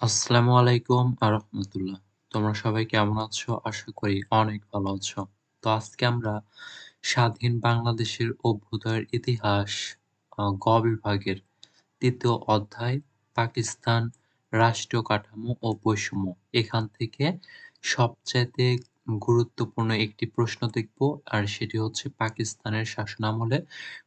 আসসালামু আলাইকুম আরহামতুল্লাহ তোমরা সবাই কেমন আছো? আশা করি অনেক ভালো আছো। তো আজকে আমরা স্বাধীন বাংলাদেশের অভ্যুদয়ের ইতিহাস গ বিভাগের তৃতীয় অধ্যায়, পাকিস্তান রাষ্ট্রীয় কাঠামো ও বৈষম্য। এখান থেকে সবচাইতে গুরুত্বপূর্ণ একটি প্রশ্ন দেখব, আর সেটি হচ্ছে পাকিস্তানের শাসনামলে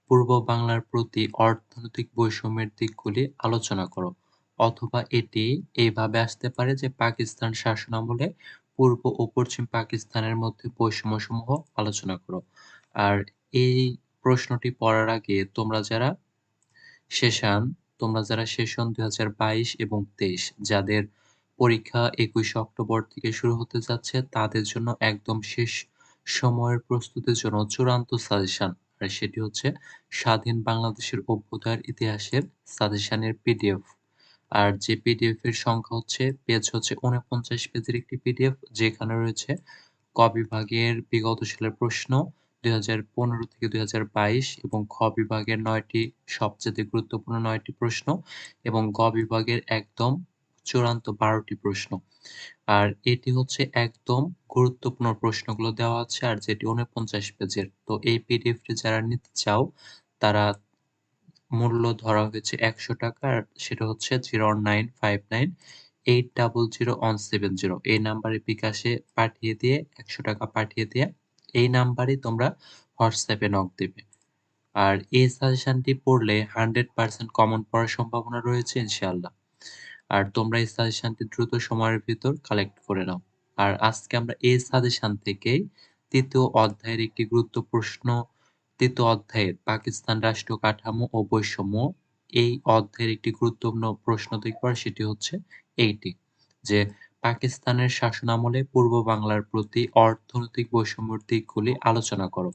পূর্ব বাংলার প্রতি অর্থনৈতিক বৈষম্যের দিকগুলি আলোচনা করো। অথবা এটি এইভাবে আসতে পারে যে পাকিস্তান শাসনামলে পূর্ব ও পশ্চিম পাকিস্তানের মধ্যে বৈষম্যসমূহ আলোচনা করো। আর এই প্রশ্নটি পড়ার আগে তোমরা যারা সেশন, তোমরা যারা সেশন দুই হাজার বাইশ এবং তেইশ, যাদের পরীক্ষা একুশে অক্টোবর থেকে শুরু হতে যাচ্ছে, তাদের জন্য একদম শেষ সময়ের প্রস্তুতির জন্য চূড়ান্ত সাজেশন। আর সেটি হচ্ছে স্বাধীন বাংলাদেশের অভ্যুদয়ের ইতিহাসের সাজেশনের পিডিএফ। আর যে পিডিএফ এর সংখ্যা হচ্ছে পেজ হচ্ছে উনপঞ্চাশ পেজের একটি পিডিএফ যেখানে রয়েছে ক বিভাগের বিগত সালের প্রশ্ন দু হাজার পনেরো থেকে দু হাজার বাইশ এবং খ বিভাগের নয়টি, সবচেয়ে গুরুত্বপূর্ণ নয়টি প্রশ্ন এবং গ বিভাগের একদম চূড়ান্ত বারোটি প্রশ্ন। আর এটি হচ্ছে একদম গুরুত্বপূর্ণ প্রশ্নগুলো দেওয়া আছে, আর যেটি উনপঞ্চাশ পেজের। তো এই পিডিএফটি যারা নিতে চাও, তারা মূল্য ধরা হয়েছে একশো টাকা, আর সেটা হচ্ছে zero nine five nine eight double zero one seven zero. এই নাম্বারে বিকাশে পাঠিয়ে দিয়ে, একশো টাকা পাঠিয়ে দিয়ে এই নাম্বারে তোমরা হোয়াটসঅ্যাপে নক দেবে। আর এই সাজেশনটি পড়লে হান্ড্রেড পার্সেন্ট কমন পড়ার সম্ভাবনা রয়েছে ইনশাআল্লাহ। আর তোমরা এই সাজেশনটি দ্রুত সময়ের ভিতর কালেক্ট করে নাও। আর আজকে আমরা এই সাজেশন থেকেই তৃতীয় অধ্যায়ের একটি গুরুত্ব প্রশ্ন তৃতীয় অধ্যায়ের পাকিস্তান রাষ্ট্রীয় কাঠামো ও বৈষম্য। এই অধ্যায়ের একটি গুরুত্বপূর্ণ প্রশ্ন দেখব সেটি হচ্ছে এইটি, যে পাকিস্তানের শাসনামলে পূর্ব বাংলার প্রতি অর্থনৈতিক বৈষম্যের দিকগুলি আলোচনা করো।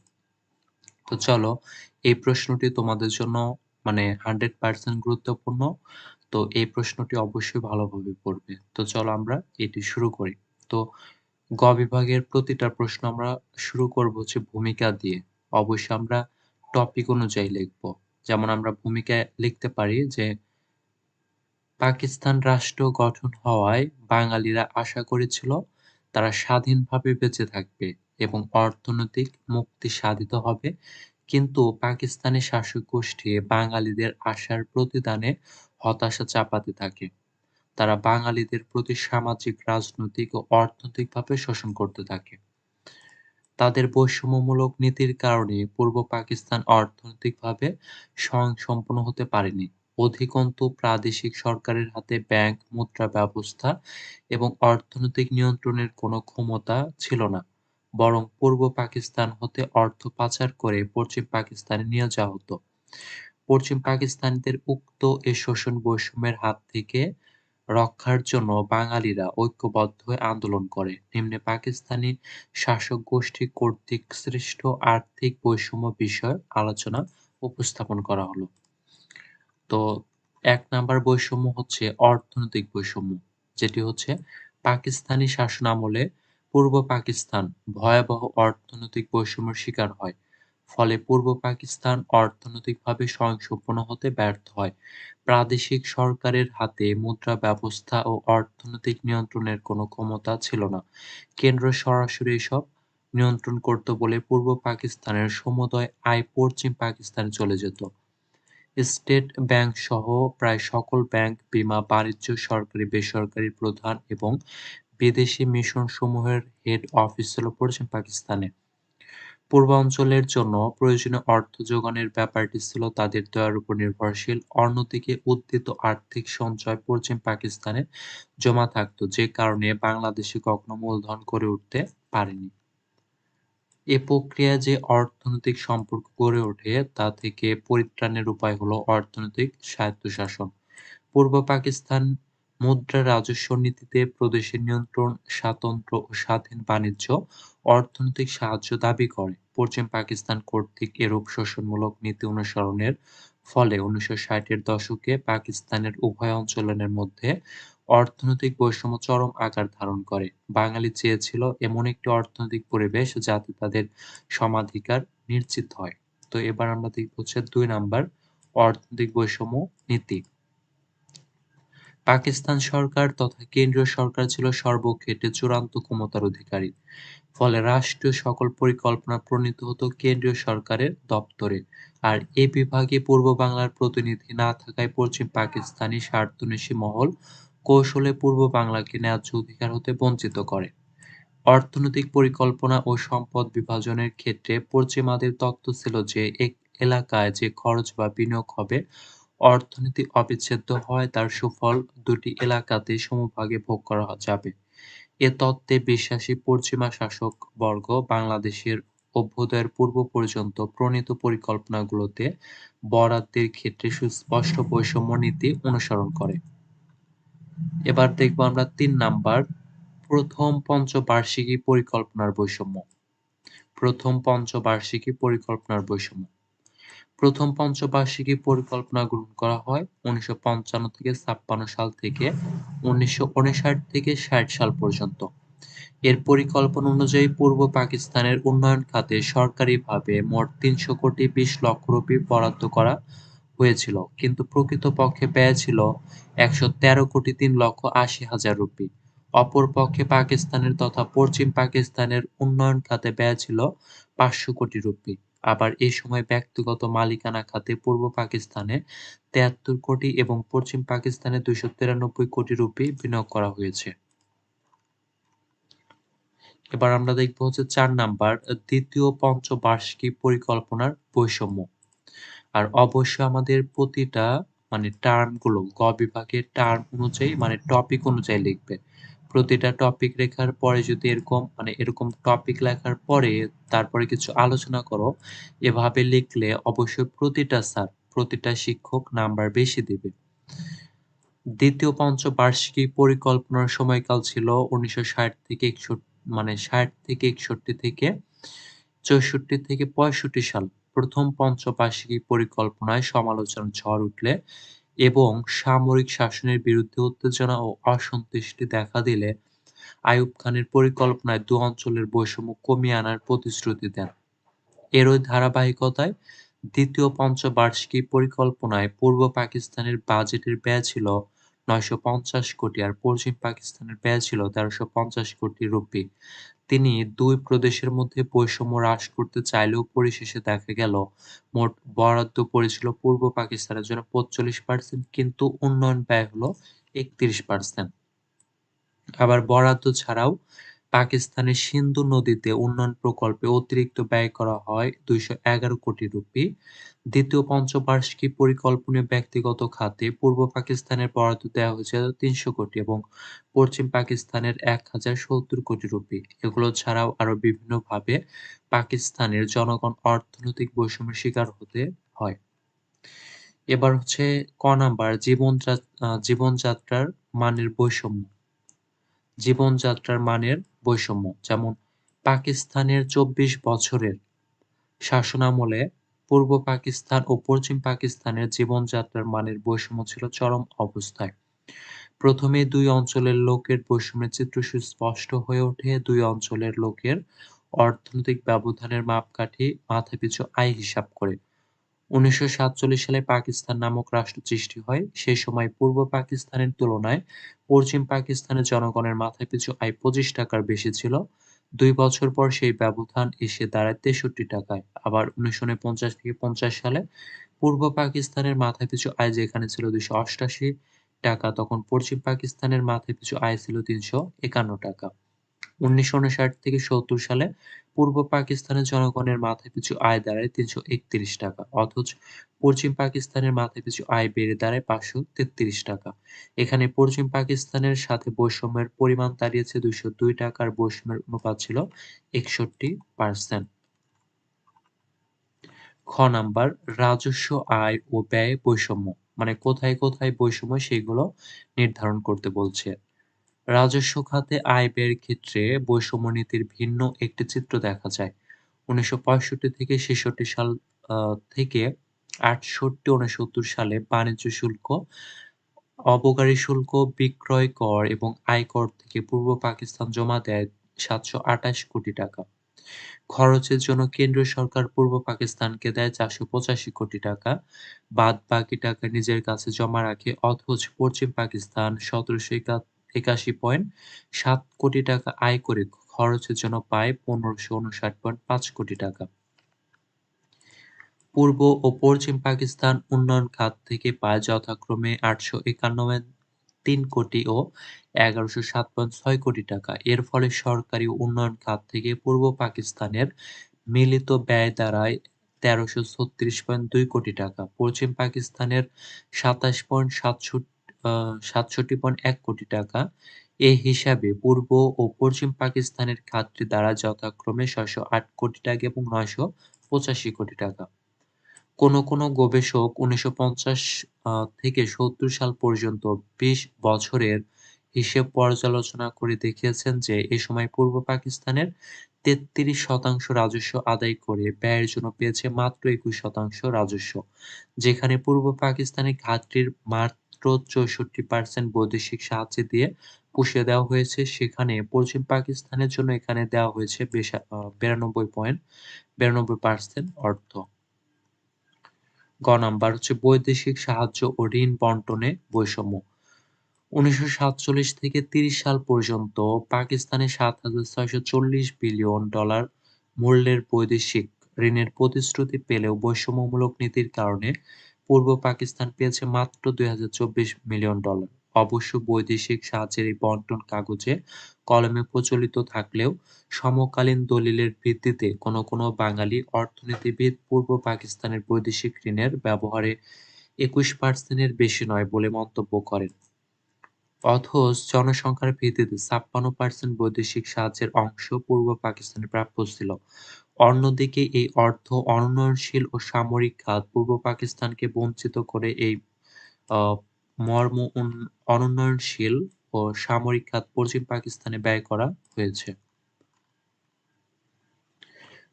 তো চলো, এই প্রশ্নটি তোমাদের জন্য মানে হান্ড্রেড পার্সেন্ট গুরুত্বপূর্ণ। তো এই প্রশ্নটি অবশ্যই ভালোভাবে পড়বে। তো চলো আমরা এটি শুরু করি। তো গ বিভাগের প্রতিটা প্রশ্ন আমরা শুরু করব হচ্ছে ভূমিকা দিয়ে। অবশ্যই আমরা টপিক অনুযায়ী লিখব। যেমন আমরা ভূমিকা লিখতে পারি যে, পাকিস্তান রাষ্ট্র গঠন হওয়ায় বাঙালিরা আশা করেছিল তারা স্বাধীনভাবে বেঁচে থাকবে এবং অর্থনৈতিক মুক্তি সাধিত হবে। কিন্তু পাকিস্তানি শাসক গোষ্ঠী বাঙালিদের আশার প্রতিদানে হতাশা চাপাতে থাকে। তারা বাঙালিদের প্রতি সামাজিক, রাজনৈতিক ও অর্থনৈতিকভাবে শোষণ করতে থাকে। তাদের বৈষম্যমূলক নীতির কারণে পূর্ব পাকিস্তান অর্থনৈতিকভাবে স্বয়ংসম্পূর্ণ হতে পারেনি। অধিকন্তু, প্রাদেশিক সরকারের হাতে ব্যাংক, মুদ্রা ব্যবস্থা এবং অর্থনৈতিক নিয়ন্ত্রণের কোনো ক্ষমতা ছিল না, বরং পূর্ব পাকিস্তান হতে অর্থ পাচার করে পশ্চিম পাকিস্তানে নিয়ে যাওয়া হতো। পশ্চিম পাকিস্তানিদের উক্ত এ শোষণ বৈষম্যের হাত থেকে রক্ষার জন্য বাঙালিরা ঐক্যবদ্ধ হয়ে আন্দোলন করে। নিম্নে পাকিস্তানি শাসক গোষ্ঠী কর্তৃক সৃষ্ট আর্থিক বৈষম্য বিষয় আলোচনা উপস্থাপন করা হলো। তো এক নাম্বার বৈষম্য হচ্ছে অর্থনৈতিক বৈষম্য, যেটি হচ্ছে পাকিস্তানি শাসন আমলে পূর্ব পাকিস্তান ভয়াবহ অর্থনৈতিক বৈষম্যের শিকার হয়। ফলে পূর্ব পাকিস্তান অর্থনৈতিকভাবে স্বয়ংসম্পূর্ণ হতে ব্যর্থ হয়। প্রাদেশিক সরকারের হাতে মুদ্রা ব্যবস্থা ও অর্থনৈতিক নিয়ন্ত্রণের কোনো ক্ষমতা ছিল না। কেন্দ্র সরাসরি এসব নিয়ন্ত্রণ করত বলে পূর্ব পাকিস্তানের সমুদয় আয় পশ্চিম পাকিস্তানে চলে যেত। স্টেট ব্যাংক সহ প্রায় সকল ব্যাংক, বীমা, বাণিজ্য, সরকারি, বেসরকারি প্রধান এবং বিদেশি মিশন সমূহের হেড অফিস ছিল পশ্চিম পাকিস্তানে। পূর্বাঞ্চলের জন্য প্রয়োজনীয় অর্থ যোগানের ব্যাপারটি ছিল তাদের দয়ার উপর নির্ভরশীল। অন্যদিকে উদ্দিত আর্থিক সঞ্চয় পশ্চিম পাকিস্তানে জমা থাকত, যে কারণে বাংলাদেশে কখনো মূলধন করে উঠতে পারেনি। এ প্রক্রিয়ায় যে অর্থনৈতিক সম্পর্ক গড়ে ওঠে, তা থেকে পরিত্রাণের উপায় হলো অর্থনৈতিক স্বায়ত্তশাসন। পূর্ব পাকিস্তান মুদ্রা রাজস্ব নীতিতে প্রদেশের নিয়ন্ত্রণ, স্বাতন্ত্র ও স্বাধীন বাণিজ্য, অর্থনৈতিক সাহায্য দাবি করে। পশ্চিম পাকিস্তান কর্তৃক এরূপ শোষণমূলক নীতি অনুসরণের ফলে উনিশশো ষাটের দশকে পাকিস্তানের উভয় অঞ্চলের মধ্যে অর্থনৈতিক বৈষম্য চরম আকার ধারণ করে। বাঙালি চেয়েছিল এমন একটি অর্থনৈতিক পরিবেশ যাতে তাদের সমাধিকার নিশ্চিত হয়। তো এবার আমরা দেখব হচ্ছে দুই নাম্বার অর্থনৈতিক বৈষম্য নীতি। পাকিস্তান সরকার তথা কেন্দ্রীয় সরকার ছিল সর্বক্ষেত্রে চূড়ান্ত ক্ষমতার অধিকারী। ফলে রাষ্ট্রীয় সকল পরিকল্পনা প্রণীত হতো কেন্দ্রীয় সরকারের দপ্তরে। আর এ বিভাগে পূর্ব বাংলার প্রতিনিধি না থাকায় পশ্চিম পাকিস্তানি স্বার্থন্বেষী মহল কৌশলে পূর্ব বাংলাকে ন্যায্য অধিকার হতে বঞ্চিত করে। অর্থনৈতিক পরিকল্পনা ও সম্পদ বিভাজনের ক্ষেত্রে পশ্চিমাদের তত্ত্ব ছিল যে, এক এলাকায় যে খরচ বা বিনিয়োগ হবে অর্থনীতি অবিচ্ছেদ্য হয়, তার সুফল দুটি এলাকাতে সমভাগে ভোগ করা যাবে। এ তত্ত্বে বিশ্বাসী পশ্চিমা শাসক বর্গ বাংলাদেশের অভ্যুদয়ের পূর্ব পর্যন্ত প্রণীত পরিকল্পনাগুলোতে বরাদ্দের ক্ষেত্রে সুস্পষ্ট বৈষম্য নীতি অনুসরণ করে। এবার দেখব আমরা তিন নাম্বার, প্রথম পঞ্চবার্ষিকী পরিকল্পনার বৈষম্য। প্রথম পঞ্চবার্ষিকী পরিকল্পনার বৈষম্য। প্রথম পঞ্চবার্ষিকী পরিকল্পনা গ্রহণ করা হয় উনিশশো পঞ্চান্ন থেকে ছাপ্পান্ন সাল থেকে উনিশশো উনষাট থেকে ষাট সাল পর্যন্ত। এর পরিকল্পনা অনুযায়ী পূর্ব পাকিস্তানের উন্নয়ন খাতে সরকারিভাবে মোট তিনশো কোটি বিশ লক্ষ রুপি বরাদ্দ করা হয়েছিল, কিন্তু প্রকৃতপক্ষে ব্যয় ছিল একশো তেরো কোটি তিন লক্ষ আশি হাজার রুপি। অপরপক্ষে পাকিস্তানের তথা পশ্চিম পাকিস্তানের উন্নয়ন খাতে ব্যয় ছিল পাঁচশো কোটি রুপি। আবার এই সময় ব্যক্তিগত মালিকানা খাতে পূর্ব পাকিস্তানে তেয়াত্তর কোটি এবং পশ্চিম পাকিস্তানে দুইশো তিরানব্বই কোটি রুপি বিনিয়োগ করা হয়েছে। এবার আমরা দেখব হচ্ছে চার নাম্বার, দ্বিতীয় পঞ্চবার্ষিকী পরিকল্পনার বৈষম্য। আর অবশ্যই আমাদের প্রতিটা মানে টার্মগুলো, গ বিভাগের টার্ম অনুযায়ী মানে টপিক অনুযায়ী লিখবে। প্রতিটা টপিক লেখার পরে যদি এরকম মানে এরকম টপিক লেখার পরে তারপরে কিছু আলোচনা করো, এভাবে লিখলে অবশ্যই প্রতিটা স্যার প্রতিটা শিক্ষক নাম্বার বেশি দেবে। দ্বিতীয় পঞ্চবার্ষিকী পরিকল্পনার সময়কাল ছিল উনিশশো ষাট থেকে একষট্টি মানে ষাট থেকে একষট্টি থেকে চৌষট্টি থেকে পঁয়ষট্টি সাল। প্রথম পঞ্চবার্ষিকী পরিকল্পনায় সমালোচনা ঝড় উঠলে এবং সামরিক শাসনের বিরুদ্ধে উত্তেজনা ও অসন্তুষ্টি দেখা দিলে আইয়ুব খানের পরিকল্পনায় দু অঞ্চলের বৈষম্য কমিয়ে আনার প্রতিশ্রুতি দেন। এরই ধারাবাহিকতায় দ্বিতীয় পঞ্চবার্ষিকী পরিকল্পনায় পূর্ব পাকিস্তানের বাজেটের ব্যয় ছিল নয়শো পঞ্চাশ কোটি আর পশ্চিম পাকিস্তানের ব্যয় ছিল তেরোশো পঞ্চাশ কোটি রুপি। তিনি দুই প্রদেশের মধ্যে বৈষম্য হ্রাস করতে চাইলেও পরিশেষে দেখা গেল, মোট বরাদ্দ পড়েছিল পূর্ব পাকিস্তানের জন্য পঁয়তাল্লিশ পার্সেন্ট কিন্তু উন্নয়ন ব্যয় হলো একত্রিশ পার্সেন্ট আবার বরাদ্দ ছাড়াও পাকিস্তানের সিন্ধু নদীতে উন্নয়ন প্রকল্পে অতিরিক্ত ব্যয় করা হয় দুইশো এগারো কোটি রুপি। দ্বিতীয় পঞ্চবার্ষিকী পরিকল্পনায় ব্যক্তিগত খাতে পূর্ব পাকিস্তানের বরাদ্দ দেওয়া হয়েছে তিনশো কোটি এবং পশ্চিম পাকিস্তানের এক হাজার সত্তর কোটি রুপি। এগুলো ছাড়াও আরও বিভিন্নভাবে পাকিস্তানের জনগণ অর্থনৈতিক বৈষম্যের শিকার হতে হয়। এবার হচ্ছে ক নাম্বার জীবন জীবনযাত্রার মানের বৈষম্য। জীবনযাত্রার মানের বৈষম্য, যেমন পাকিস্তানের চব্বিশ বছরের শাসনামলে পূর্ব পাকিস্তান ও পশ্চিম পাকিস্তানের জীবনযাত্রার মানের বৈষম্য ছিল চরম অবস্থায়। প্রথমে দুই অঞ্চলের লোকের বৈষম্যের চিত্র সুস্পষ্ট হয়ে ওঠে। দুই অঞ্চলের লোকের অর্থনৈতিক ব্যবধানের মাপকাঠি মাথাপিছু আয় হিসাব করে। উনিশশো সাতচল্লিশ সালে পাকিস্তান নামক রাষ্ট্র সৃষ্টি হয়। সেই সময় পূর্ব পাকিস্তানের তুলনায় পশ্চিম পাকিস্তানের জনগণের মাথায় পিছু আয় পঁচিশ টাকার বেশি ছিল। দুই বছর পর সেই ব্যবধান এসে দাঁড়ায় তেষট্টি টাকায়। আবার উনিশশো পঞ্চাশ থেকে পঞ্চাশ সালে পূর্ব পাকিস্তানের মাথাপিছু আয় যেখানে ছিল দুইশো অষ্টাশি টাকা, তখন পশ্চিম পাকিস্তানের মাথাপিছু আয় ছিল তিনশো একান্ন টাকা। উনিশশো উনষাট থেকে সত্তর সালে পূর্ব পাকিস্তানের জনগণের মাথাপিছু আয় দাঁড়ায় তিনশো একত্রিশ টাকা, অথচ পশ্চিম পাকিস্তানের মাথাপিছু আয় বেড়ে দাঁড়ায় পাঁচশো তেত্রিশ টাকা। এখানে পশ্চিম পাকিস্তানের সাথে বৈষম্যের পরিমাণ দাঁড়িয়েছে দুইশো দুই টাকার, বৈষম্যের অনুপাত ছিল একষট্টি পার্সেন্ট খ নাম্বার, রাজস্ব আয় ও ব্যয় বৈষম্য। মানে কোথায় কোথায় বৈষম্য, সেগুলো নির্ধারণ করতে বলছে। রাজস্ব খাতে আয় ব্যয়ের ক্ষেত্রে বৈষম্য নীতির ভিন্ন একটি চিত্র দেখা যায়। উনিশশো পঁয়ষট্টি থেকে ছেষট্টি সাল থেকে আটষট্টি উনসত্তর সালে বাণিজ্য শুল্ক, অবকারী শুল্ক, বিক্রয় কর এবং আয়কর থেকে পূর্ব পাকিস্তান জমা দেয় সাতশো আঠাশ কোটি টাকা। খরচের জন্য কেন্দ্রীয় সরকার পূর্ব পাকিস্তানকে দেয় চারশো পঁচাশি কোটি টাকা। বাদ বাকি টাকা নিজের কাছে জমা রাখে, অথচ পশ্চিম পাকিস্তান সতেরোশো একাশি পয়েন্ট। সাত কোটি টাকা আয় করে খরচের জন্য পায় পনেরোশো উনষাট পয়েন্ট পাঁচ কোটি টাকা। পূর্ব ও পশ্চিম পাকিস্তান উন্নয়ন খাত থেকে পায় যথাক্রমে আটশো একানব্বই তিন কোটি ও এগারোশো সাত পয়েন্ট ছয় কোটি টাকা। এর ফলে সরকারি উন্নয়ন খাত থেকে পূর্ব পাকিস্তানের মিলিত ব্যয় দাঁড়ায় তেরোশো ছত্রিশ পয়েন্ট দুই কোটি টাকা। পশ্চিম পাকিস্তানের সাতাশ পয়েন্ট সাতষট্টি সাতষট্টি পয়েন্ট এক কোটি টাকা। এ হিসাবে পূর্ব ও পশ্চিম পাকিস্তানের খাতটি দ্বারা যথাক্রমে ছয়শো আট কোটি টাকা এবং নয়শো পঁচাশি কোটি টাকা। কোনো কোনো গবেষক উনিশশো পঞ্চাশ থেকে সত্তর সাল পর্যন্ত বিশ বছরের হিসেব পর্যালোচনা করে দেখিয়েছেন যে এ সময় পূর্ব পাকিস্তানের তেত্রিশ শতাংশ রাজস্ব আদায় করে ব্যয়ের জন্য পেয়েছে মাত্র একুশ শতাংশ রাজস্ব, যেখানে পূর্ব পাকিস্তানের ঘাটতির মাত্র চৌষট্টি পার্সেন্ট বৈদেশিক সাহায্য দিয়ে পুষিয়ে দেওয়া হয়েছে। সেখানে পশ্চিম পাকিস্তানের জন্য এখানে দেওয়া হয়েছে বিরানব্বই পয়েন্ট, বিরানব্বই পার্সেন্ট অর্থ। গ নাম্বার হচ্ছে বৈদেশিক সাহায্য ও ঋণ বন্টনে বৈষম্য। উনিশশো সাতচল্লিশ থেকে তিরিশ সাল পর্যন্ত পাকিস্তানে সাত হাজার ছয়শো চল্লিশ বিলিয়ন ডলার মূল্যের বৈদেশিক ঋণের প্রতিশ্রুতি পেলেও বৈষম্যমূলক নীতির কারণে পূর্ব পাকিস্তান পেয়েছে মাত্র দুই মিলিয়ন ডলার। অবশ্য বৈদেশিক সাহায্যের এই বন্টন কাগজে কলমে প্রচলিত থাকলেও সমকালীন দলিলের ভিত্তিতে কোনো কোনো বাঙালি অর্থনীতিবিদ পূর্ব পাকিস্তানের বৈদেশিক ঋণের ব্যবহারে একুশ পার্সেন্টের বেশি নয় বলে মন্তব্য করেন। অথচ জনসংখ্যার ভিত্তিতে ছাপ্পান্ন পার্সেন্ট বৈদেশিক সাহায্যের অংশ পূর্ব পাকিস্তানে প্রাপ্য ছিল। অন্যদিকে এই অর্থ অনুন্নয়নশীল ও সামরিক খাত পূর্ব পাকিস্তানকে বঞ্চিত করে এই মর্ম অনুন্নয়নশীল ও সামরিক খাত পশ্চিম পাকিস্তানে ব্যয় করা হয়েছে।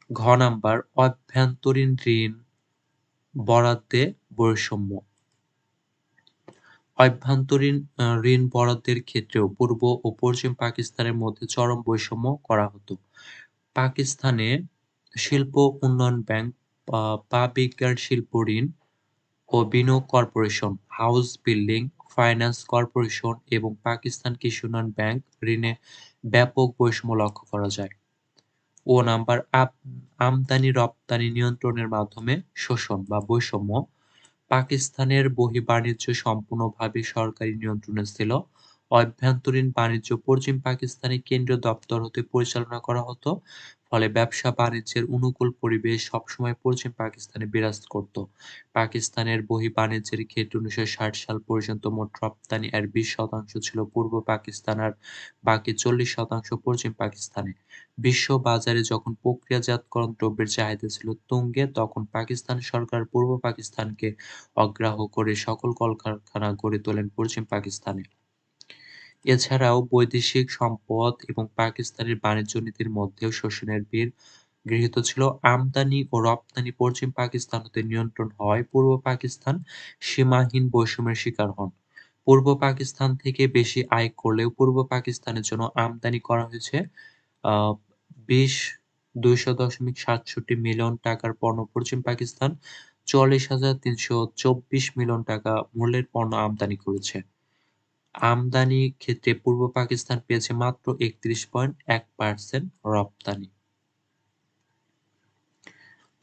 ঘ নাম্বার, অভ্যন্তরীণ ঋণ বরাদ্দে বৈষম্য। অভ্যন্তরীণ ঋণ বরাদ্দের ক্ষেত্রেও পূর্ব ও পশ্চিম পাকিস্তানের মধ্যে চরম বৈষম্য করা হতো। পাকিস্তানে শিল্প উন্নয়ন ব্যাংক পা বিজ্ঞান শিল্প ঋণ ও বিনিয়োগ corporation, house building, finance corporation এবং পাকিস্তান কৃষি উন্নয়ন ব্যাংক ঋণে ব্যাপক বৈষম্য লক্ষ্য করা যায়। ও নাম্বার আমদানি রপ্তানি নিয়ন্ত্রণের মাধ্যমে শোষণ বা বৈষম্য পাকিস্তানের বহির্বাণিজ্য সম্পূর্ণভাবে সরকারি নিয়ন্ত্রণে ছিল। অভ্যন্তরীণ বাণিজ্য পশ্চিম পাকিস্তানের কেন্দ্রীয় দপ্তর হতে পরিচালনা করা হতো, ফলে ব্যবসা বাণিজ্যের অনুকূল পরিবেশ সবসময় পশ্চিম পাকিস্তানে বিরাজ করত। পাকিস্তানের বহির্বাণিজ্যের ক্ষেত্রে উনিশশো ষাট সাল পর্যন্ত মোট রপ্তানি এর বিশ শতাংশ ছিল পূর্ব পাকিস্তান আর বাকি চল্লিশ শতাংশ পশ্চিম পাকিস্তানে। বিশ্ব বাজারে যখন প্রক্রিয়াজাতকরণ দ্রব্যের চাহিদা ছিল তুঙ্গে, তখন পাকিস্তান সরকার পূর্ব পাকিস্তানকে অগ্রাহ্য করে সকল কলকারখানা গড়ে তোলেন পশ্চিম পাকিস্তানে। এছাড়াও বৈদেশিক সম্পদ এবং পাকিস্তানের বাণিজ্য নীতির মধ্যেও শোষণের বীর গৃহীত ছিল। আমদানি ও রপ্তানি পশ্চিম পাকিস্তান হতে নিয়ন্ত্রণ হওয়ায় পূর্ব পাকিস্তান সীমাহীন বৈষম্যের শিকার হন। পূর্ব পাকিস্তান থেকে বেশি আয় করলেও পূর্ব পাকিস্তানের জন্য আমদানি করা হয়েছে বিশ দুইশো দশমিক সাতষট্টি মিলিয়ন টাকার পণ্য পশ্চিম পাকিস্তান, চল্লিশ হাজার তিনশো চব্বিশ মিলিয়ন টাকা মূল্যের পণ্য আমদানি করেছে। আমদানি ক্ষেত্রে পূর্ব পাকিস্তান পেয়েছে মাত্র একত্রিশ পয়েন্ট এক পার্সেন্ট রপ্তানি।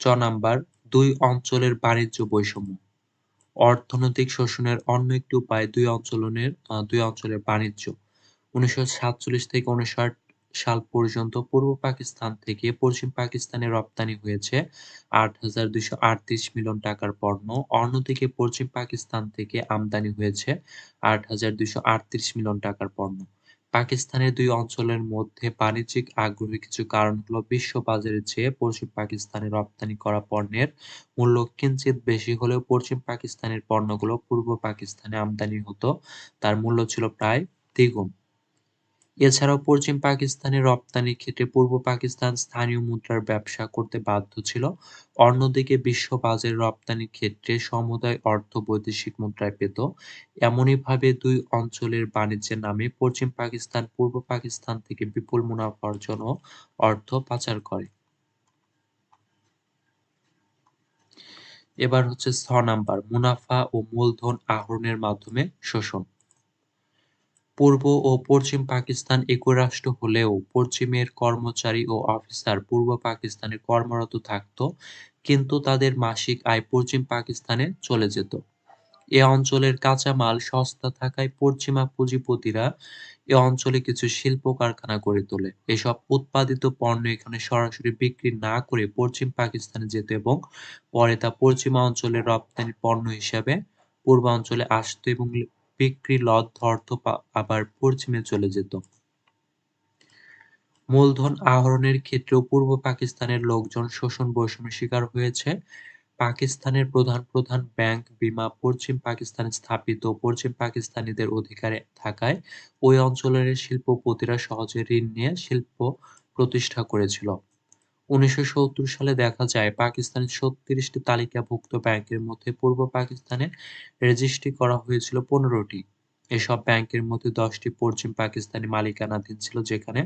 চ নাম্বার, দুই অঞ্চলের বাণিজ্য বৈষম্য। অর্থনৈতিক শোষণের অন্য একটি উপায় দুই অঞ্চলের দুই অঞ্চলের বাণিজ্য। উনিশশো সাতচল্লিশ থেকে উনিশশো সাল পর্যন্ত পূর্ব পাকিস্তান থেকে পশ্চিম পাকিস্তানে রপ্তানি হয়েছে আট হাজার দুইশো আটত্রিশ মিলিয়ন টাকার পণ্য। অন্যদিকে পশ্চিম পাকিস্তান থেকে আমদানি হয়েছে আট হাজার দুইশো আটত্রিশ মিলিয়ন টাকার পণ্য। পাকিস্তানের দুই অঞ্চলের মধ্যে বাণিজ্যিক আগ্রহের কিছু কারণ হলো বিশ্ব বাজারের চেয়ে পশ্চিম পাকিস্তানে রপ্তানি করা পণ্যের মূল্য কিঞ্চিত বেশি হলেও পশ্চিম পাকিস্তানের পণ্যগুলো পূর্ব পাকিস্তানে আমদানি হতো। তার মূল্য ছিল প্রায় দ্বিগুণ। এছাড়াও পশ্চিম পাকিস্তানে রপ্তানির ক্ষেত্রে পূর্ব পাকিস্তান স্থানীয় মুদ্রার ব্যবসা করতে বাধ্য ছিল। অন্যদিকে বিশ্ব বাজারে রপ্তানির ক্ষেত্রে সমুদায় অর্থ বৈদেশিক মুদ্রায় পেত। এমনইভাবে দুই অঞ্চলের বাণিজ্যের নামে পশ্চিম পাকিস্তান পূর্ব পাকিস্তান থেকে বিপুল মুনাফা অর্জন ও অর্থ পাচার করে। এবার হচ্ছে ছ নাম্বার, মুনাফা ও মূলধন আহরণের মাধ্যমে শোষণ। পূর্ব ও পশ্চিম পাকিস্তান একই রাষ্ট্র হলেও পশ্চিমের কর্মচারী ও অফিসার পূর্ব পাকিস্তানে কর্মরত থাকত, কিন্তু তাদের মাসিক আয় পশ্চিম পাকিস্তানে চলে যেত। এ অঞ্চলের কাঁচামাল সস্তা থাকায় পশ্চিমা পুঁজিপতিরা এ অঞ্চলে কিছু শিল্প কারখানা গড়ে তোলে। এসব উৎপাদিত পণ্য এখানে সরাসরি বিক্রি না করে পশ্চিম পাকিস্তানে যেত এবং পরে তা পশ্চিমা অঞ্চলে রপ্তানি পণ্য হিসাবে পূর্বাঞ্চলে আসতো এবং বিক্রি লব্ধ অর্থ আবার পশ্চিমে চলে যেত। মূলধন আহরণের ক্ষেত্রেও পূর্ব পাকিস্তানের লোকজন শোষণ বৈষম্যের শিকার হয়েছে। পাকিস্তানের প্রধান প্রধান ব্যাংক বিমা পশ্চিম পাকিস্তানে স্থাপিত পশ্চিম পাকিস্তানিদের অধিকারে থাকায় ওই অঞ্চলের শিল্পপতিরা সহজে ঋণ নিয়ে শিল্প প্রতিষ্ঠা করেছিল। উনিশশো সত্তর সালে দেখা যায় পাকিস্তানের ছত্রিশটি তালিকাভুক্ত ব্যাংকের মধ্যে পূর্ব পাকিস্তানে রেজিস্ট্রি করা হয়েছিল পনেরোটি। এসব ব্যাংকের মধ্যে দশটি পশ্চিম পাকিস্তানি মালিকানাধীন ছিল, যেখানে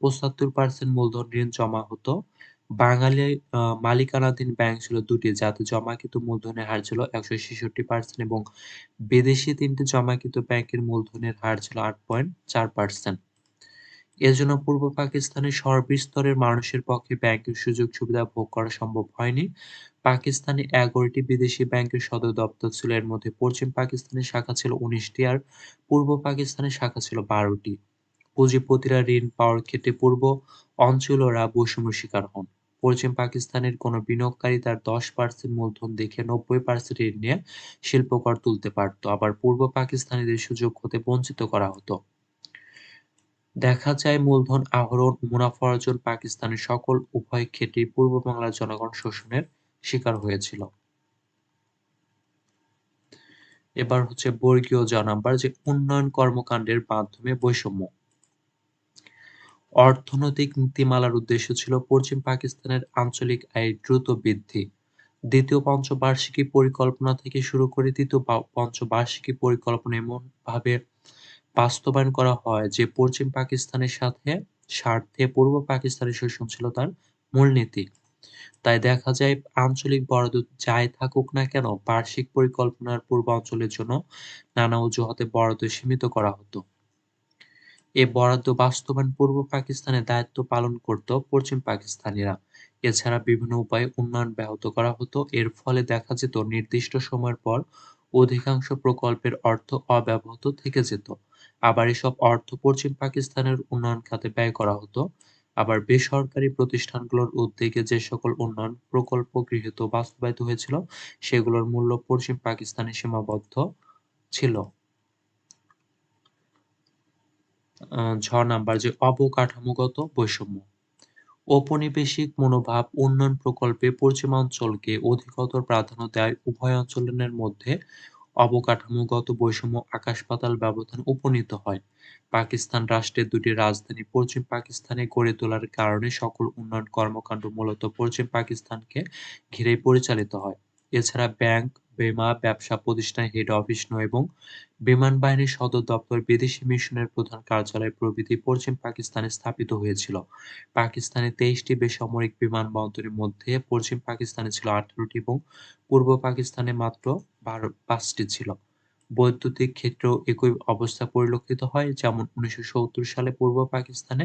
পঁচাত্তর পার্সেন্ট মূলধন ঋণ জমা হতো। বাঙালি মালিকানাধীন ব্যাংক ছিল দুটি, যাতে জমাকৃত মূলধনের হার ছিল একশো ছেষট্টি পার্সেন্ট এবং বিদেশি তিনটি জমাকৃত ব্যাংকের মূলধনের হার ছিল আট পয়েন্ট চার পার্সেন্ট এজন্য পূর্ব পাকিস্তানের সর্বস্তরের মানুষের পক্ষে ব্যাংকের সুযোগ সুবিধা ভোগ করা সম্ভব হয়নি। পাকিস্তানে এগারোটি বিদেশি ব্যাংকের সদর দপ্তর ছিল। এর মধ্যে পশ্চিম পাকিস্তানের শাখা ছিল উনিশটি আর পূর্ব পাকিস্তানের শাখা ছিল বারোটি। পুঁজিপতিরা ঋণ পাওয়ার ক্ষেত্রে পূর্ব অঞ্চলরা বৈষম্য শিকার হন। পশ্চিম পাকিস্তানের কোনো বিনিয়োগকারী তার দশ পার্সেন্ট মূলধন দেখে নব্বই পার্সেন্ট ঋণ নিয়ে শিল্পকর তুলতে পারত। আবার পূর্ব পাকিস্তানিদের সুযোগ হতে বঞ্চিত করা হতো। দেখা যায় মূলধন আহরণ, মুনাফা অর্জন পাকিস্তানের সকল উভয় ক্ষেত্রেই পূর্ব বাংলার জনগণ শোষণের শিকার হয়েছিল। এবার হচ্ছে বর্গীয় জ নাম্বার, যে উন্নয়ন কর্মকাণ্ডের মাধ্যমে বৈষম্য। অর্থনৈতিক নীতিমালার উদ্দেশ্য ছিল পশ্চিম পাকিস্তানের আঞ্চলিক আয়ের দ্রুত বৃদ্ধি। দ্বিতীয় পঞ্চবার্ষিকী পরিকল্পনা থেকে শুরু করে তৃতীয় পঞ্চবার্ষিকী পরিকল্পনা এমন ভাবে বাস্তবায়ন করা হয় যে পশ্চিম পাকিস্তানের সাথে স্বার্থে পূর্ব পাকিস্তানের শোষণ ছিল তার মূলনীতি। তাই দেখা যায় আঞ্চলিক বরাদ্দ যাই থাকুক না কেন বার্ষিক পরিকল্পনার পূর্বাঞ্চলের জন্য নানা অজুহাতে বরাদ্দ সীমিত করা হতো। এ বরাদ্দ বাস্তবায়ন পূর্ব পাকিস্তানের দায়িত্ব পালন করত পশ্চিম পাকিস্তানিরা। এছাড়া বিভিন্ন উপায়ে উন্নয়ন ব্যাহত করা হতো। এর ফলে দেখা যেত নির্দিষ্ট সময়ের পর অধিকাংশ প্রকল্পের অর্থ অব্যবহৃত থেকে যেত। আবার এসব অর্থ পশ্চিম পাকিস্তানের উন্নয়ন খাতে ব্যয় করা হতো। আবার বেসরকারি প্রতিষ্ঠানগুলোর উদ্যোগে যে সকল উন্নয়ন প্রকল্প গৃহীত বাস্তবায়িত হয়েছিল, সেগুলোর মূল্য পশ্চিম পাকিস্তানে সীমাবদ্ধ ছিল। ঝ নাম্বার যে অবকাঠামোগত বৈষম্য। ঔপনিবেশিক মনোভাব উন্নয়ন প্রকল্পে পশ্চিমাঞ্চলকে অধিকতর প্রাধান্য দেয় উভয় অঞ্চলের মধ্যে অবকাঠামোগত বৈষম্য আকাশ-পাতাল ব্যবধান উপনীত হয়। পাকিস্তান রাষ্ট্রের দুটি রাজধানী পশ্চিম পাকিস্তানে গড়ে তোলার কারণে সকল উন্নয়ন কর্মকাণ্ড মূলত পশ্চিম পাকিস্তানকে ঘিরেই পরিচালিত হয়। এছাড়া ব্যাংক, বিমা, ব্যবসা প্রতিষ্ঠান হেড অফিস এবং বিমান বাহিনীর সদর দপ্তর, বিদেশি মিশনের প্রধান কার্যালয় প্রভৃতি পশ্চিম পাকিস্তানে স্থাপিত হয়েছিল। পাকিস্তানে তেইশটি বেসামরিক বিমানবন্দরের মধ্যে পশ্চিম পাকিস্তানে ছিল আঠারোটি এবং পূর্ব পাকিস্তানে মাত্র পাঁচটি ছিল। বৈদ্যুতিক ক্ষেত্রেও একই অবস্থা পরিলক্ষিত হয়, যেমন উনিশশো সত্তর সালে পূর্ব পাকিস্তানে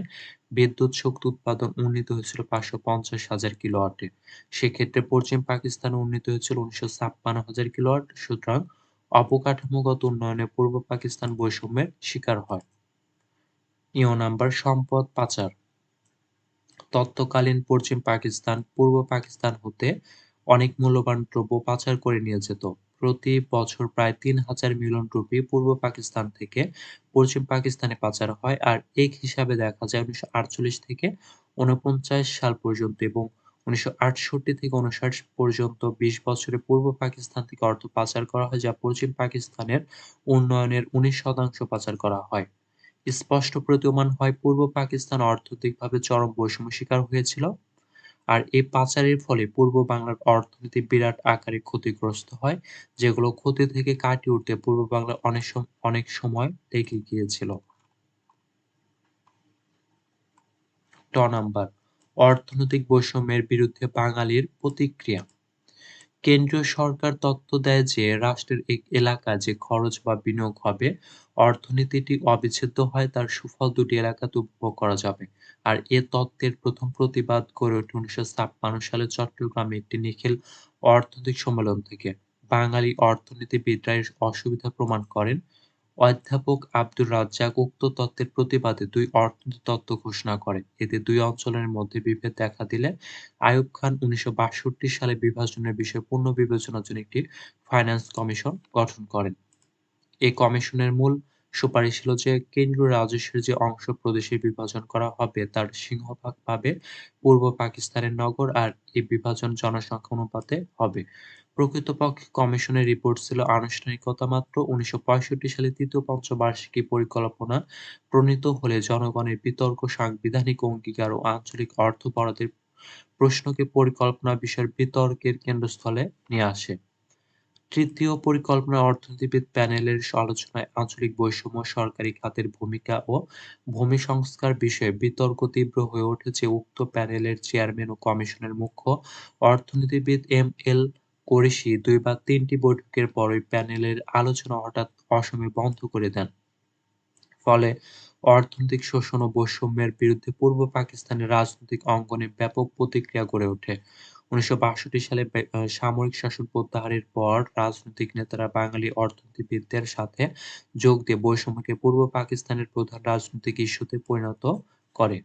বিদ্যুৎ শক্তি উৎপাদন উন্নীত হয়েছিল পাঁচশো পঞ্চাশ হাজার কিলোওয়াটে। সেক্ষেত্রে পশ্চিম পাকিস্তানে উন্নীত হয়েছিল উনিশশো ছাপ্পান্ন হাজার কিলোওয়াট। সুতরাং অবকাঠামোগত উন্নয়নে পূর্ব পাকিস্তান বৈষম্যের শিকার হয়। ইয় নাম্বার, সম্পদ পাচার। তৎকালীন পশ্চিম পাকিস্তান পূর্ব পাকিস্তান হতে অনেক মূল্যবান দ্রব্য পাচার করে নিয়ে যেত। প্রতি বছর প্রায় তিন হাজার মিলিয়ন রুপি পূর্ব পাকিস্তান থেকে পশ্চিম পাকিস্তানে পাচার হয়। আর এক হিসাবে দেখা যায় উনিশশো আটচল্লিশ থেকে উনপঞ্চাশ সাল পর্যন্ত এবং উনিশশো আটষট্টি থেকে উনষাট পর্যন্ত বিশ বছরে পূর্ব পাকিস্তান থেকে অর্থ পাচার করা হয়, যা পশ্চিম পাকিস্তানের উন্নয়নের উনিশ শতাংশ পাচার করা হয়। স্পষ্ট প্রতীয়মান হয়, পূর্ব পাকিস্তান অর্থনৈতিকভাবে চরম বৈষম্য শিকার হয়েছিল। আর এই পাচারের ফলে পূর্ব বাংলার অর্থনীতি বিরাট আকারে ক্ষতিগ্রস্ত হয়, যেগুলো ক্ষতি থেকে কাটিয়ে উঠতে পূর্ব বাংলা অনেক অনেক সময় লেগে গিয়েছিল। ট নাম্বার, অর্থনৈতিক বৈষম্যের বিরুদ্ধে বাঙালির প্রতিক্রিয়া। কেন্দ্রীয় সরকার তত্ত্ব দেয় যে, রাষ্ট্রের এক এলাকা যে খরচ বা বিনিয়োগ হবে, অর্থনীতিটি অবিচ্ছেদ্য হয়, তার সুফল দুটি এলাকাতে উপভোগ করা যাবে। আর এ তত্ত্বের প্রথম প্রতিবাদ গড়ে ওঠে উনিশশো ছাপ্পান্ন সালে চট্টগ্রামে একটি নিখিল অর্থনৈতিক সম্মেলন থেকে। বাঙালি অর্থনীতিবিদরা এর অসুবিধা প্রমাণ করেন। অধ্যাপক আব্দুর রাজ্জাক উক্ত তত্ত্বের প্রতিবাদে দুই অর্থনীতি তত্ত্ব ঘোষণা করে এতে দুই অঞ্চলের মধ্যে বিভেদ দেখা দিলে আয়ুব খান উনিশশো বাষট্টি সালে বিভাজনের বিষয়ে পুনর্বিবেচনার জন্য একটি ফাইন্যান্স কমিশন গঠন করেন। এই কমিশনের মূল সুপারিশ ছিল যে কেন্দ্রীয় রাজস্বের যে অংশ প্রদেশে বিভাজন করা হবে, তার সিংহভাগ পাবে পূর্ব পাকিস্তানের নগর আর এই বিভাজন জনসংখ্যা অনুপাতে হবে। প্রকৃতপক্ষে কমিশনের রিপোর্ট ছিল আনুষ্ঠানিকতা মাত্র। উনিশশো পঁয়ষট্টি সালে তৃতীয় পঞ্চবার্ষিকী পরিকল্পনা প্রণীত হলে জনগণের বিতর্ক, সাংবিধানিক অঙ্গীকার ও আঞ্চলিক অর্থ বরাদ্দের প্রশ্নকে পরিকল্পনা বিষয়ের বিতর্কের কেন্দ্রস্থলে নিয়ে আসে। তৃতীয় পরিকল্পনা অর্থনীতিবিদ প্যানেলের আলোচনায় আঞ্চলিক বৈষম্য সরকারি খাতের ভূমিকা ও ভূমি সংস্কার বিষয়ে বিতর্ক তীব্র হয়ে ওঠেছে উক্ত প্যানেলের চেয়ারম্যান ও কমিশনের মুখ্য অর্থনীতিবিদ এম এল কোরেশি দুই বা তিনটি বৈঠকের পর ওই প্যানেলের আলোচনা হঠাৎ অসময়ে বন্ধ করে দেন। ফলে অর্থনৈতিক শোষণ ও বৈষম্যের বিরুদ্ধে পূর্ব পাকিস্তানের রাজনৈতিক অঙ্গনে ব্যাপক প্রতিক্রিয়া গড়ে ওঠে। উনিশশো বাষট্টি সালে সামরিক শাসন প্রত্যাহারের পর রাজনৈতিক নেতারা বাঙালি অর্থনীতিবিদদের সাথে যোগ দিয়ে বৈষম্যকে পূর্ব পাকিস্তানের প্রধান রাজনৈতিক ইস্যুতে পরিণত করে।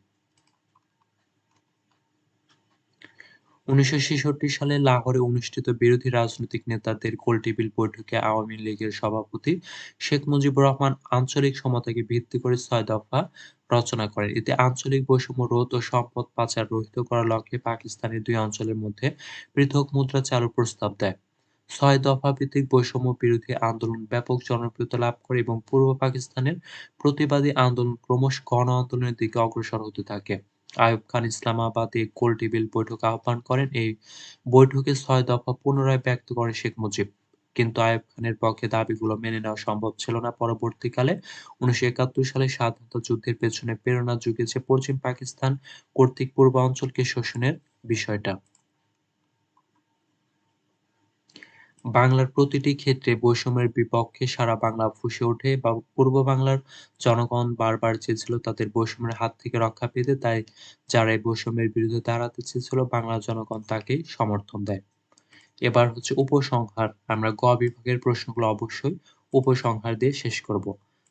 উনিশশো সালে লাহোরে অনুষ্ঠিত বিরোধী রাজনৈতিক নেতাদের গোলটেবিল বৈঠকে আওয়ামী লীগের সভাপতি শেখ মুজিবুর রহমান আঞ্চলিক সমতাকে ভিত্তি করে ছয় দফা রচনা করেন। এতে আঞ্চলিক বৈষম্য রোধ ও সম্পদ পাচার রহিত করার লক্ষ্যে পাকিস্তানের দুই অঞ্চলের মধ্যে পৃথক মুদ্রা চালু প্রস্তাব দেয়। ছয় দফা ভিত্তিক বৈষম্য বিরোধী আন্দোলন ব্যাপক জনপ্রিয়তা লাভ করে এবং পূর্ব পাকিস্তানের প্রতিবাদী আন্দোলন ক্রমশ গণ আন্দোলনের দিকে অগ্রসর হতে থাকে। আইয়ুব খান ইসলামাবাদে গোলটেবিল বৈঠক আহ্বান করেন। এই বৈঠকে ছয় দফা পুনরায় ব্যক্ত করেন শেখ মুজিব। কিন্তু আইয়ুব খানের পক্ষে দাবিগুলো মেনে নেওয়া সম্ভব ছিল না। পরবর্তীকালে উনিশশো একাত্তর সালে স্বাধীনতা যুদ্ধের পেছনে প্রেরণা জুগিয়েছে পশ্চিম পাকিস্তান কর্তৃক পূর্বাঞ্চলকে শোষণের বিষয়টা। বাংলার প্রতিটি ক্ষেত্রে বৈষম্যের বিপক্ষে সারা বাংলা ফুঁসে ওঠে বা পূর্ব বাংলার জনগণ বারবার চেয়েছিল তাদের বৈষম্যের হাত থেকে রক্ষা পেতে, তাই যারা এই বৈষম্যের বিরুদ্ধে দাঁড়াতে চেয়েছিল বাংলার জনগণ তাকে সমর্থন দেয়। এবার হচ্ছে উপসংহার। আমরা গ বিভাগের প্রশ্নগুলো অবশ্যই উপসংহার দিয়ে শেষ করব।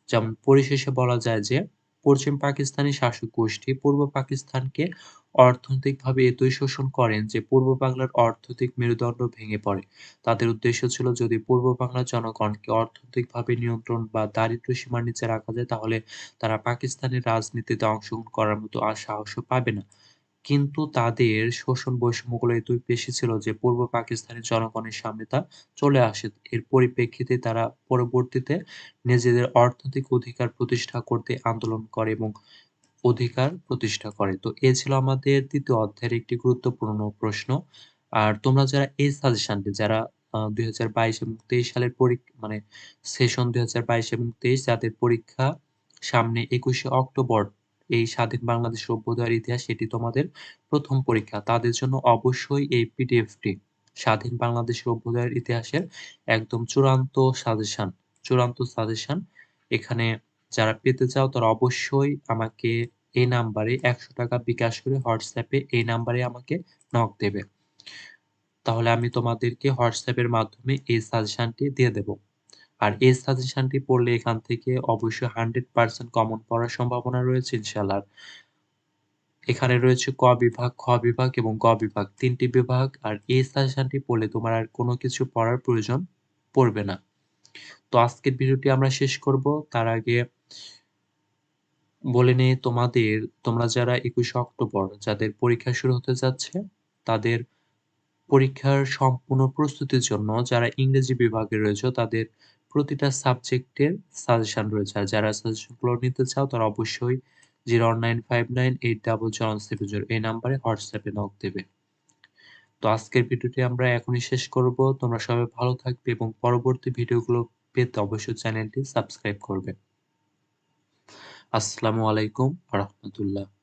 যেমন পরিশেষে বলা যায় যে পশ্চিম পাকিস্তানি শাসক গোষ্ঠী পূর্ব পাকিস্তানকে অর্থনৈতিকভাবে এতই শোষণ করেন যে পূর্ব বাংলার অর্থনৈতিক মেরুদণ্ড ভেঙে পড়ে। তাদের উদ্দেশ্য ছিল যদি পূর্ব বাংলার জনগণকে অর্থনৈতিকভাবে নিয়ন্ত্রণ বা দারিদ্র্য সীমার নিচে রাখা যায়, তাহলে তারা পাকিস্তানের রাজনীতিতে অংশগ্রহণ করার মতো আর সাহসও পাবে না। কিন্তু তাদের শোষণ বৈষম্যগুলো এতই বেশি ছিল যে পূর্ব পাকিস্তানের জনগণের সামনে তা চলে আসে। এর পরিপ্রেক্ষিতে তারা পরবর্তীতে নিজেদের অর্থনৈতিক অধিকার প্রতিষ্ঠা করতে আন্দোলন করে এবং অধিকার প্রতিষ্ঠা করে। তো এ ছিল আমাদের তৃতীয় অধ্যায়ের একটি গুরুত্বপূর্ণ প্রশ্ন। আর তোমরা যারা এই সাজেশনটি, যারা দুই হাজার বাইশ এবং তেইশ সালের পরীক্ষা মানে সেশন দুই হাজার বাইশ এবং তেইশ, যাদের পরীক্ষা সামনে একুশে অক্টোবর এই স্বাধীন বাংলাদেশ অভ্যুদয়ের ইতিহাস এটি তোমাদের প্রথম পরীক্ষা। তাদের জন্য অবশ্যই এই পিডিএফটি স্বাধীন বাংলাদেশের অভ্যুদয়ের ইতিহাসের একদম চূড়ান্ত সাজেশন চূড়ান্ত সাজেশন। এখানে যারা পেতে চাও তারা অবশ্যই আমাকে এই নাম্বারে একশো টাকা বিকাশ করে হোয়াটসঅ্যাপে এই নাম্বারে আমাকে নক দেবে। তাহলে আমি তোমাদেরকে হোয়াটসঅ্যাপের মাধ্যমে এই সাজেশনটি দিয়ে দেব। আর এই সাজেশনটি পড়লে এখান থেকে অবশ্যই হান্ড্রেড পার্সেন্ট কমন পড়ার সম্ভাবনা রয়েছে ইনশাল্লাহ এখানে রয়েছে ক বিভাগ, খ বিভাগ এবং গ বিভাগ, তিনটি বিভাগ আর এই সাজেশনটি পড়লে তোমার আর কোনো কিছু পড়ার প্রয়োজন পড়বে না। তো আজকের ভিডিওটি আমরা শেষ করব। তার আগে বলে নেই তোমাদের, তোমরা যারা একুশে অক্টোবর যাদের পরীক্ষা শুরু হতে যাচ্ছে, তাদের পরীক্ষার সম্পূর্ণ প্রস্তুতির জন্য যারা ইংরেজি বিভাগে রয়েছে তাদের প্রতিটা সাবজেক্টের সাজেশন রয়েছে। আর যারা সাজেশনগুলো নিতে চাও, তারা অবশ্যই zero nine five nine eight double zero seven zero এই নাম্বারে হোয়াটসঅ্যাপে নক দেবে। তো আজকের ভিডিওটি আমরা এখনই শেষ করব। তোমরা সবাই ভালো থাকবে এবং পরবর্তী ভিডিওগুলো পেতে অবশ্যই চ্যানেলটি সাবস্ক্রাইব করবে। আসসালামু আলাইকুম রহমতুল্লাহ।